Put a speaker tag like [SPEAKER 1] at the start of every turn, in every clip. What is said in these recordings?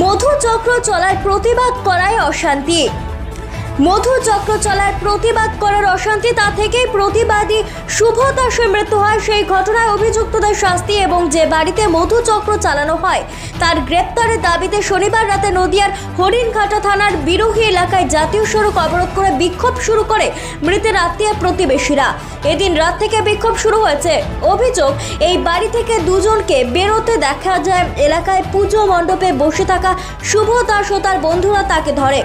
[SPEAKER 1] মধু চক্র চলার প্রতিবাদ করায় অশান্তি। মধু চক্র চলার প্রতিবাদ করার অশান্তি, তা থেকেই প্রতিবাদী শুভ দাসের মৃত্যু হয়। সেই ঘটনায় অভিযুক্তদের শাস্তি এবং যে বাড়িতে মধু চক্র চালানো হয়, তার গ্রেপ্তারের দাবিতে শনিবার রাতে নদিয়ার হরিণঘাটা থানার বিরোহী এলাকায় জাতীয় সড়ক অবরোধ করে বিক্ষোভ শুরু করে মৃতের আত্মীয় প্রতিবেশীরা। এদিন রাত থেকে বিক্ষোভ শুরু হয়েছে। অভিযোগ, এই বাড়ি থেকে দুজনকে বেরোতে দেখা যায় এলাকায় পুজো মণ্ডপে বসে থাকা শুভ দাস ও তার বন্ধুরা তাকে ধরে।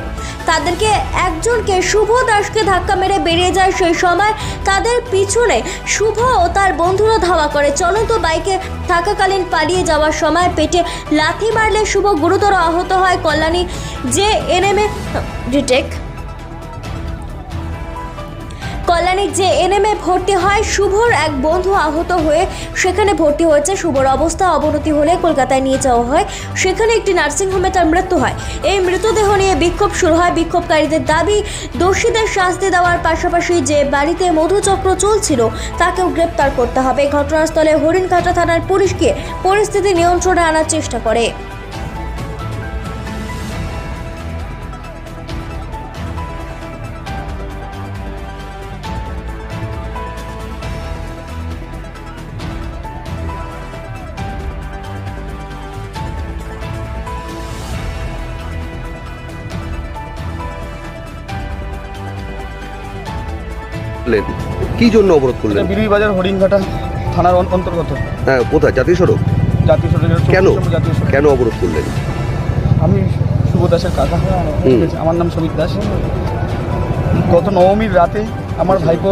[SPEAKER 1] তাদেরকে একজনকে শুভ দাসকে ধাক্কা মেরে বেরিয়ে যায় সেই সময় তাদের পিছনে শুভ ও তার বন্ধুরা ধাওয়া করে। চলন্ত বাইকে থাকাকালীন পালিয়ে যাওয়ার সময় পেটে লাথি মারলে শুভ গুরুতর আহত হয়। কল্যাণী যে এনএমএ ডিটেক। কল্যাণীর যে এনএমএ ভর্তি হয়, শুভর এক বন্ধু আহত হয়ে সেখানে ভর্তি হয়েছে। শুভর অবস্থা অবনতি হলে কলকাতায় নিয়ে যাওয়া হয়। সেখানে একটি নার্সিংহোমে তার মৃত্যু হয়। এই মৃতদেহ নিয়ে বিক্ষোভ শুরু হয়। বিক্ষোভকারীদের দাবি, দোষীদের শাস্তি দেওয়ার পাশাপাশি যে বাড়িতে মধুচক্র চলছিল, তাকেও গ্রেপ্তার করতে হবে। ঘটনাস্থলে হরিণঘাটা থানার পুলিশ গিয়ে পরিস্থিতি নিয়ন্ত্রণে আনার চেষ্টা করে।
[SPEAKER 2] করলেন কি জন্য অবরোধ করলেন?
[SPEAKER 3] বিরুই বাজার হরিণঘাটা থানার অন্তর্গত।
[SPEAKER 2] হ্যাঁ কোথায়? জাতীয় সড়ক
[SPEAKER 3] জাতীয় সড়ক
[SPEAKER 2] কেন
[SPEAKER 3] জাতীয় সড়ক।
[SPEAKER 2] কেন অবরোধ করলেন?
[SPEAKER 3] আমি শুভ দাসের কাকা। আমার নাম শ্রমিক দাস। গত নবমীর রাতে আমার ভাইপো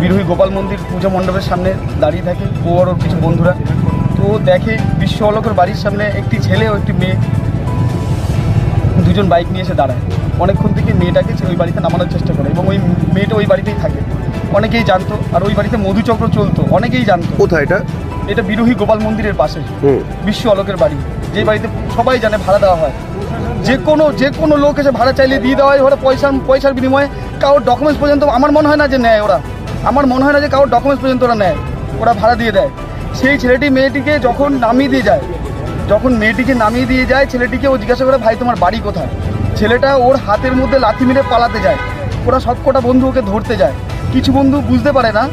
[SPEAKER 3] বিরোহী গোপাল মন্দির পূজা মণ্ডপের সামনে দাঁড়িয়ে থাকে ও আর ওর কিছু বন্ধুরা। তো দেখে বিশ্ব অলকের বাড়ির সামনে একটি ছেলে ও একটি মেয়ে দুজন বাইক নিয়ে এসে দাঁড়ায়। অনেকক্ষণ থেকে মেয়েটাকে সে ওই বাড়িতে নামানোর চেষ্টা করে এবং ওই মেয়েটা ওই বাড়িতেই থাকে। অনেকেই জানতো আর ওই বাড়িতে মধুচক্র চলতো অনেকেই জানতো।
[SPEAKER 2] কোথায় এটা?
[SPEAKER 3] এটা বিরোহী গোপাল মন্দিরের পাশে বিশ্ব আলোকের বাড়ি যে বাড়িতে সবাই জানে ভাড়া দেওয়া হয়। যে কোনো যে কোনো লোক এসে ভাড়া চাইলে দিয়ে দেওয়া হয় ওরা পয়সা পয়সার বিনিময়ে কারোর ডকুমেন্টস পর্যন্ত আমার মনে হয় না যে নেয় ওরা। আমার মনে হয় না যে কারোর ডকুমেন্টস পর্যন্ত ওরা নেয় ওরা ভাড়া দিয়ে দেয়। সেই ছেলেটি মেয়েটিকে যখন নামিয়ে দিয়ে যায় যখন মেয়েটিকে নামিয়ে দিয়ে যায় ছেলেটিকে ও জিজ্ঞাসা করে ভাই তোমার বাড়ি কোথায়? ছেলেটা ওর হাতের মধ্যে লাথি মেরে পালাতে যায়। ওরা সবকটা বন্ধু ওকে ধরতে যায়। কিছু বন্ধু বুঝতে পারে না।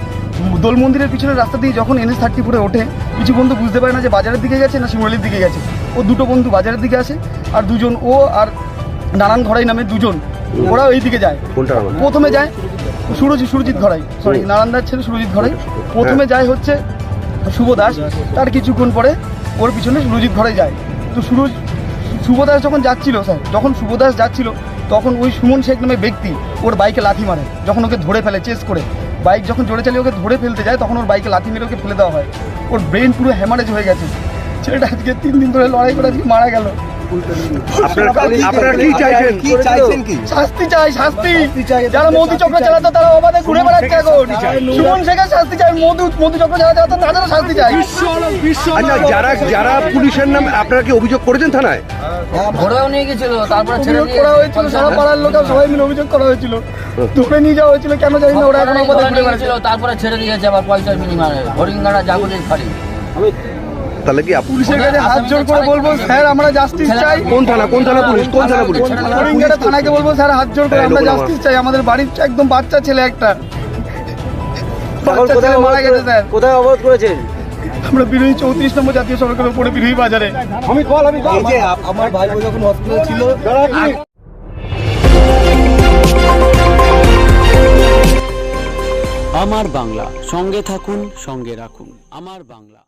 [SPEAKER 3] দোল মন্দিরের পিছনের রাস্তা দিয়ে যখন এনএস থার্টি ফোরে ওঠে কিছু বন্ধু বুঝতে পারে না যে বাজারের দিকে গেছে না শিমলির দিকে গেছে। ও দুটো বন্ধু বাজারের দিকে আসে আর দুজন ও আর নানান ঘরাই নামে দুজন ওরা ওই দিকে যায় প্রথমে যায় সুরজিৎ সুরজিৎ। ঘরাই সরি। নারায়ণদার ছেলে সুরজিৎ ঘরাই প্রথমে যায় হচ্ছে শুভ দাস তার কিছুক্ষণ পরে ওর পিছনে সুরজিৎ ঘরাই যায়। তো সুরজ শুভ দাস যখন যাচ্ছিল, স্যার, যখন সুভদাস যাচ্ছিল, তখন ওই সুমন শেখ নামে ব্যক্তি ওর বাইকে লাথি মারে, যখন ওকে ধরে ফেলে চেস করে। বাইক যখন জোরে চালিয়ে ওকে ধরে ফেলতে যায়, তখন ওর বাইকে লাথি মেরে ওকে ফেলে দেওয়া হয়। ওর ব্রেন পুরো হ্যামারেজ হয়ে গেছে। ছেলেটা আজকে তিন দিন ধরে লড়াই করে আজকে মারা গেল।
[SPEAKER 2] আপনারা আপনারা কি চাইছেন?
[SPEAKER 4] কি চাইছেন কি?
[SPEAKER 3] শাস্তি চাই শাস্তি। যারা মধু চক্র চালাতো তারা অবাধে ঘুরে বেড়াচ্ছে এখন। সুমন শেখের শাস্তি চাই মধু মধু চক্র যারা চালাতো তাদেরও শাস্তি চাই।
[SPEAKER 2] আচ্ছা যারা যারা পুলিশের নামে আপনারা কি অভিযোগ করেছেন থানায়?
[SPEAKER 4] ঘোড়াও নিয়ে গেছিল তারপরে ছেড়ে
[SPEAKER 3] করা হয়েছিল সারা পাড়ার লোক সবাই মিলে অভিযোগ করা হয়েছিল। ধরে নিয়ে যাওয়া হয়েছিল কেন জানি না ওরা এখন অবাধে ঘুরে বেড়াচ্ছে।
[SPEAKER 4] তারপরে ছেড়ে দিয়েছে আবার পয়সার বিনিময়ে। হরিঙ্গাড়া জাগলির ফাড়ি।
[SPEAKER 2] তাহলে কি
[SPEAKER 3] পুলিশের কাছে হাত জোর করে বলব স্যার আমরা জাস্টিস চাই।
[SPEAKER 2] কোন থানা কোন থানা পুলিশ কোন থানা পুলিশ?
[SPEAKER 3] হরিঙ্গাটা থানাকে বলব স্যার হাত জোর করে আমরা জাস্টিস চাই। আমাদের বাড়ির একদম বাচ্চা ছেলে একটা। মারা গেছে স্যার।
[SPEAKER 5] কোথায় অবরোধ করেছেন
[SPEAKER 3] আমরা বিরোধী চৌত্রিশ নম্বর জাতীয় সড়কের উপরে বিরোধী বাজারে।
[SPEAKER 5] এই যে আপ- আমার ভাই যখন হসপিটালে ছিল
[SPEAKER 6] আমার বাংলা সঙ্গে থাকুন সঙ্গে রাখুন। আমার বাংলা।